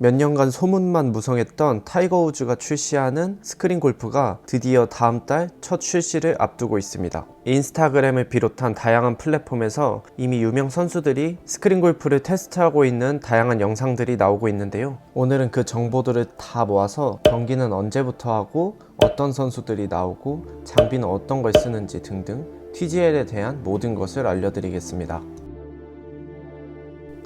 몇 년간 소문만 무성했던 타이거 우즈가 출시하는 스크린 골프가 드디어 다음 달 첫 출시를 앞두고 있습니다. 인스타그램을 비롯한 다양한 플랫폼에서 이미 유명 선수들이 스크린 골프를 테스트하고 있는 다양한 영상들이 나오고 있는데요. 오늘은 그 정보들을 다 모아서 경기는 언제부터 하고 어떤 선수들이 나오고 장비는 어떤 걸 쓰는지 등등 TGL에 대한 모든 것을 알려드리겠습니다.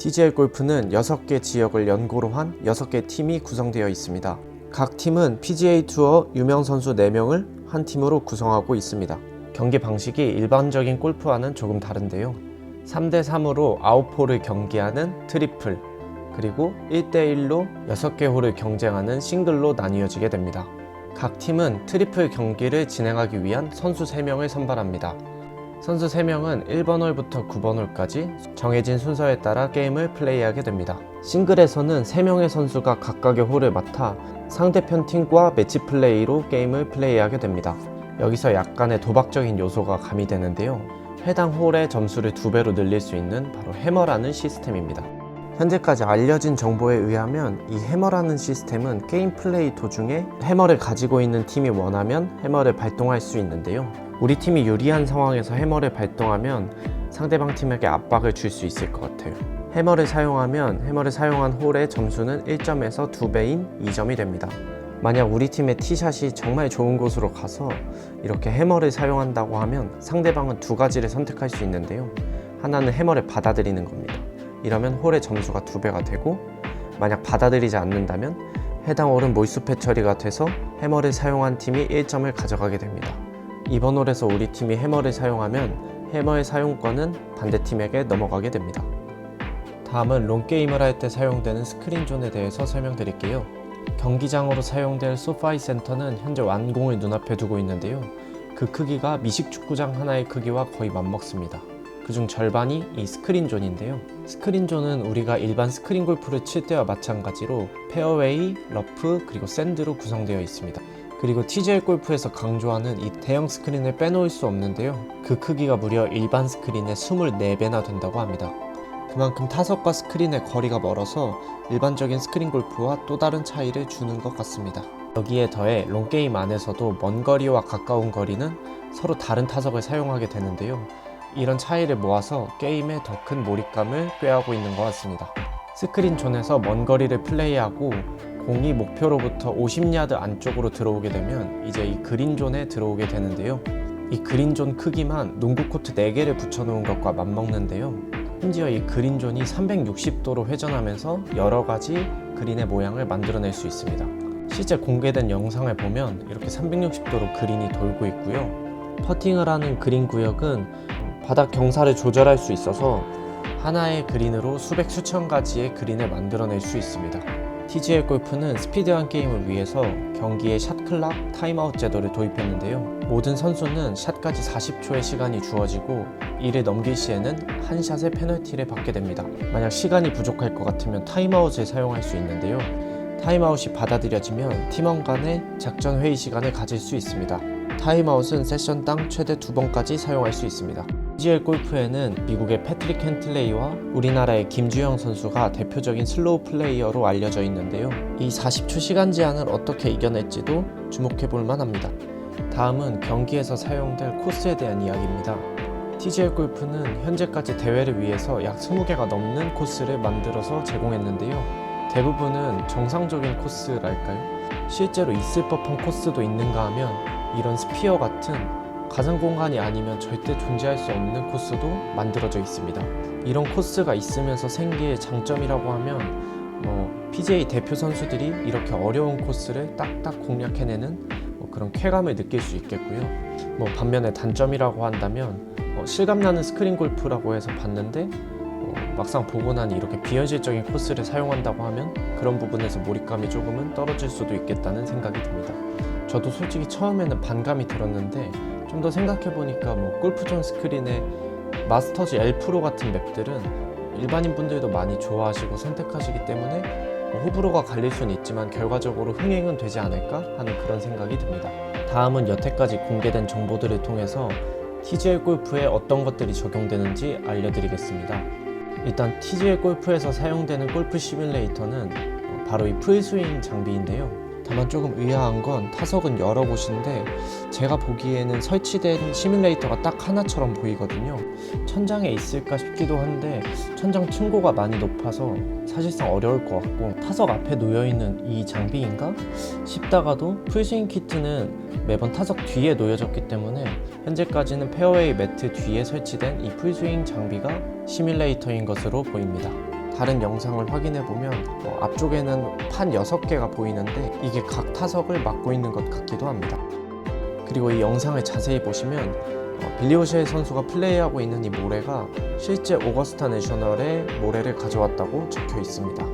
TGL 골프는 6개 지역을 연고로 한 6개 팀이 구성되어 있습니다. 각 팀은 PGA 투어 유명 선수 4명을 한 팀으로 구성하고 있습니다. 경기 방식이 일반적인 골프와는 조금 다른데요. 3대3으로 9홀을 경기하는 트리플, 그리고 1대1로 6개 홀을 경쟁하는 싱글로 나뉘어지게 됩니다. 각 팀은 트리플 경기를 진행하기 위한 선수 3명을 선발합니다. 선수 3명은 1번 홀부터 9번 홀까지 정해진 순서에 따라 게임을 플레이하게 됩니다. 싱글에서는 3명의 선수가 각각의 홀을 맡아 상대편 팀과 매치 플레이로 게임을 플레이하게 됩니다. 여기서 약간의 도박적인 요소가 가미되는데요. 해당 홀의 점수를 두 배로 늘릴 수 있는 바로 해머라는 시스템입니다. 현재까지 알려진 정보에 의하면 이 해머라는 시스템은 게임 플레이 도중에 해머를 가지고 있는 팀이 원하면 해머를 발동할 수 있는데요. 우리 팀이 유리한 상황에서 해머를 발동하면 상대방 팀에게 압박을 줄 수 있을 것 같아요. 해머를 사용하면 해머를 사용한 홀의 점수는 1점에서 2배인 2점이 됩니다. 만약 우리 팀의 티샷이 정말 좋은 곳으로 가서 이렇게 해머를 사용한다고 하면 상대방은 두 가지를 선택할 수 있는데요. 하나는 해머를 받아들이는 겁니다. 이러면 홀의 점수가 두 배가 되고 만약 받아들이지 않는다면 해당 홀은 몰수패 처리가 돼서 해머를 사용한 팀이 1점을 가져가게 됩니다. 이번 홀에서 우리 팀이 해머를 사용하면 해머의 사용권은 반대팀에게 넘어가게 됩니다. 다음은 롱게임을 할 때 사용되는 스크린존에 대해서 설명드릴게요. 경기장으로 사용될 소파이 센터는 현재 완공을 눈앞에 두고 있는데요. 그 크기가 미식축구장 하나의 크기와 거의 맞먹습니다. 그중 절반이 이 스크린존인데요. 스크린존은 우리가 일반 스크린 골프를 칠 때와 마찬가지로 페어웨이, 러프, 그리고 샌드로 구성되어 있습니다. 그리고 TGL 골프에서 강조하는 이 대형 스크린을 빼놓을 수 없는데요. 그 크기가 무려 일반 스크린의 24배나 된다고 합니다. 그만큼 타석과 스크린의 거리가 멀어서 일반적인 스크린 골프와 또 다른 차이를 주는 것 같습니다. 여기에 더해 롱게임 안에서도 먼 거리와 가까운 거리는 서로 다른 타석을 사용하게 되는데요. 이런 차이를 모아서 게임에 더 큰 몰입감을 꾀하고 있는 것 같습니다. 스크린 존에서 먼 거리를 플레이하고 공이 목표로부터 50야드 안쪽으로 들어오게 되면 이제 이 그린 존에 들어오게 되는데요. 이 그린 존 크기만 농구 코트 4개를 붙여놓은 것과 맞먹는데요. 심지어 이 그린 존이 360도로 회전하면서 여러 가지 그린의 모양을 만들어낼 수 있습니다. 실제 공개된 영상을 보면 이렇게 360도로 그린이 돌고 있고요. 퍼팅을 하는 그린 구역은 바닥 경사를 조절할 수 있어서 하나의 그린으로 수백 수천 가지의 그린을 만들어낼 수 있습니다. TGL 골프는 스피드한 게임을 위해서 경기에 샷클락 타임아웃 제도를 도입했는데요. 모든 선수는 샷까지 40초의 시간이 주어지고 이를 넘길 시에는 한 샷의 페널티를 받게 됩니다. 만약 시간이 부족할 것 같으면 타임아웃을 사용할 수 있는데요. 타임아웃이 받아들여지면 팀원 간의 작전 회의 시간을 가질 수 있습니다. 타임아웃은 세션당 최대 두 번까지 사용할 수 있습니다. TGL 골프에는 미국의 패트릭 켄틀레이와 우리나라의 김주영 선수가 대표적인 슬로우 플레이어로 알려져 있는데요. 이 40초 시간 제한을 어떻게 이겨낼지도 주목해 볼 만 합니다. 다음은 경기에서 사용될 코스에 대한 이야기입니다. TGL 골프는 현재까지 대회를 위해서 약 20개가 넘는 코스를 만들어서 제공했는데요. 대부분은 정상적인 코스랄까요? 실제로 있을 법한 코스도 있는가 하면 이런 스피어 같은 가상 공간이 아니면 절대 존재할 수 없는 코스도 만들어져 있습니다. 이런 코스가 있으면서 생길 장점이라고 하면 뭐 PGA 대표 선수들이 이렇게 어려운 코스를 딱딱 공략해내는 뭐 그런 쾌감을 느낄 수 있겠고요. 뭐 반면에 단점이라고 한다면 어, 실감나는 스크린 골프라고 해서 봤는데 어, 막상 보고 나니 이렇게 비현실적인 코스를 사용한다고 하면 그런 부분에서 몰입감이 조금은 떨어질 수도 있겠다는 생각이 듭니다. 저도 솔직히 처음에는 반감이 들었는데 좀 더 생각해 보니까 뭐 골프존 스크린의 마스터즈 L 프로 같은 맵들은 일반인 분들도 많이 좋아하시고 선택하시기 때문에 뭐 호불호가 갈릴 수는 있지만 결과적으로 흥행은 되지 않을까 하는 그런 생각이 듭니다. 다음은 여태까지 공개된 정보들을 통해서 TGL 골프에 어떤 것들이 적용되는지 알려드리겠습니다. 일단 TGL 골프에서 사용되는 골프 시뮬레이터는 바로 이 풀스윙 장비인데요. 다만 조금 의아한 건 타석은 여러 곳인데 제가 보기에는 설치된 시뮬레이터가 딱 하나처럼 보이거든요. 천장에 있을까 싶기도 한데 천장 층고가 많이 높아서 사실상 어려울 것 같고 타석 앞에 놓여 있는 이 장비인가 싶다가도 풀스윙 키트는 매번 타석 뒤에 놓여졌기 때문에 현재까지는 페어웨이 매트 뒤에 설치된 이 풀스윙 장비가 시뮬레이터인 것으로 보입니다. 다른 영상을 확인해 보면 어, 앞쪽에는 판 6개가 보이는데 이게 각 타석을 맡고 있는 것 같기도 합니다. 그리고 이 영상을 자세히 보시면 어, 빌리 오셰 선수가 플레이하고 있는 이 모래가 실제 오거스타 내셔널의 모래를 가져왔다고 적혀 있습니다.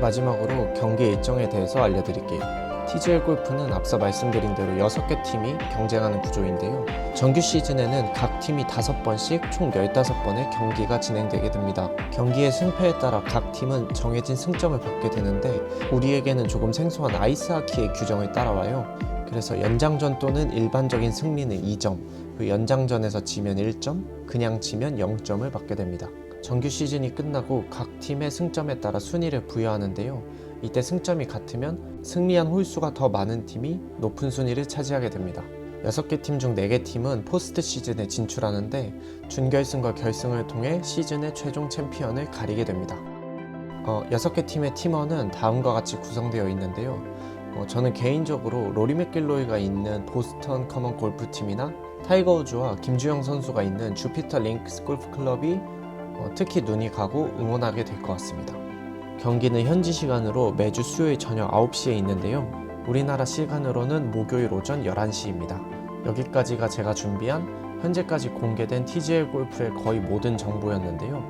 마지막으로 경기 일정에 대해서 알려드릴게요. TGL 골프는 앞서 말씀드린 대로 6개 팀이 경쟁하는 구조인데요. 정규 시즌에는 각 팀이 5번씩 총 15번의 경기가 진행되게 됩니다. 경기의 승패에 따라 각 팀은 정해진 승점을 받게 되는데 우리에게는 조금 생소한 아이스하키의 규정을 따라와요. 그래서 연장전 또는 일반적인 승리는 2점, 그 연장전에서 지면 1점, 그냥 지면 0점을 받게 됩니다. 정규 시즌이 끝나고 각 팀의 승점에 따라 순위를 부여하는데요. 이때 승점이 같으면 승리한 홀수가 더 많은 팀이 높은 순위를 차지하게 됩니다. 6개 팀 중 4개 팀은 포스트 시즌에 진출하는데 준결승과 결승을 통해 시즌의 최종 챔피언을 가리게 됩니다. 어, 6개 팀의 팀원은 다음과 같이 구성되어 있는데요. 어, 저는 개인적으로 로리 맥길로이가 있는 보스턴 커먼 골프 팀이나 타이거 우즈와 김주영 선수가 있는 주피터 링크스 골프 클럽이 어, 특히 눈이 가고 응원하게 될 것 같습니다. 경기는 현지 시간으로 매주 수요일 저녁 9시에 있는데요. 우리나라 시간으로는 목요일 오전 11시입니다. 여기까지가 제가 준비한 현재까지 공개된 TGL 골프의 거의 모든 정보였는데요.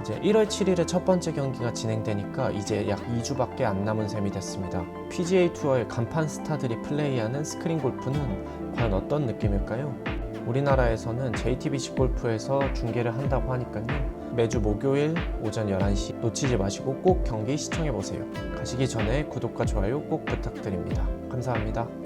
이제 1월 7일에 첫 번째 경기가 진행되니까 이제 약 2주밖에 안 남은 셈이 됐습니다. PGA 투어의 간판 스타들이 플레이하는 스크린 골프는 과연 어떤 느낌일까요? 우리나라에서는 JTBC 골프에서 중계를 한다고 하니까요. 매주 목요일 오전 11시 놓치지 마시고 꼭 경기 시청해 보세요. 가시기 전에 구독과 좋아요 꼭 부탁드립니다. 감사합니다.